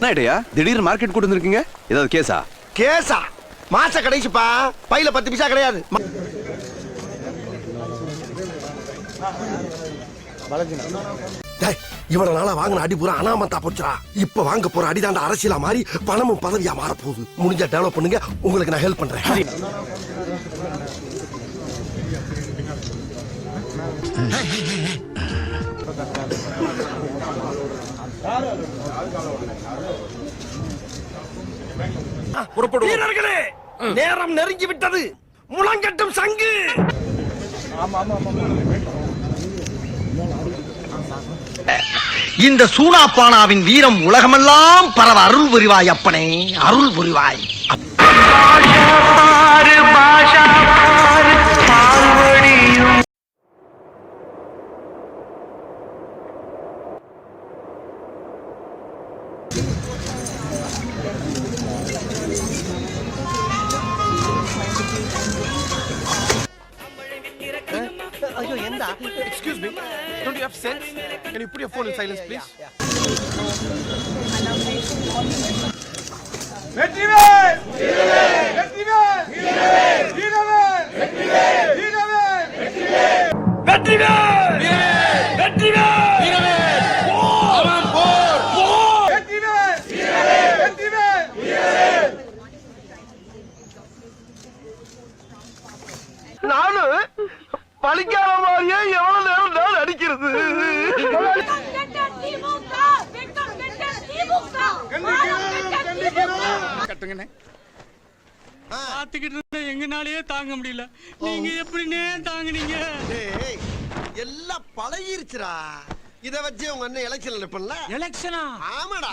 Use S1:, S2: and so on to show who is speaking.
S1: என்ன ஐடியா திடீர்னு மார்க்கெட் கூட்டு வந்திருக்கீங்க? ஏதாவது கேஸா
S2: கேசா மாச கடைசிப்பா? பையில பத்து பைசா கிடையாது. இவ்வளவு நாளா வாங்கின அடி பூரா அனாமத்தா போச்சுடா. இப்ப வாங்க போற அடிதாண்ட அரசியலா மாறி பணமும் பதவியா மாற போகுது முடிஞ்சா டெவலப் பண்ணுங்க உங்களுக்கு நான் ஹெல்ப் பண்றேன். வீரர்களே நேரம் நெருங்கி விட்டது. முழங்கட்டும் சங்கு.
S3: இந்த சூனாப்பானாவின் வீரம் உலகமெல்லாம் பரவ அருள் புரிவாய் அப்பனே அருள் புரிவாய்.
S2: Excuse me, don't you have sense? Can you put your phone in silence, please? நானு பழிக்காத மாதிரியே எவ்வளவு நேரம் நான் நடிக்கிறது
S4: வெக்கம் கெட்ட திமுக வெக்கம் கெட்ட திமுக மானம் கெட்ட திமுக
S5: பார்த்துக்கிட்டு இருந்தா எங்கனாலயே தாங்க முடியல. நீங்க எப்படின்னே தாங்குனீங்க?
S2: எல்லாம் பழகிருச்சுடா. இத வச்சு உங்க அண்ணன் எலெக்ஷன்ல நிப்பல
S5: எலெக்ஷனா
S2: ஆமாடா.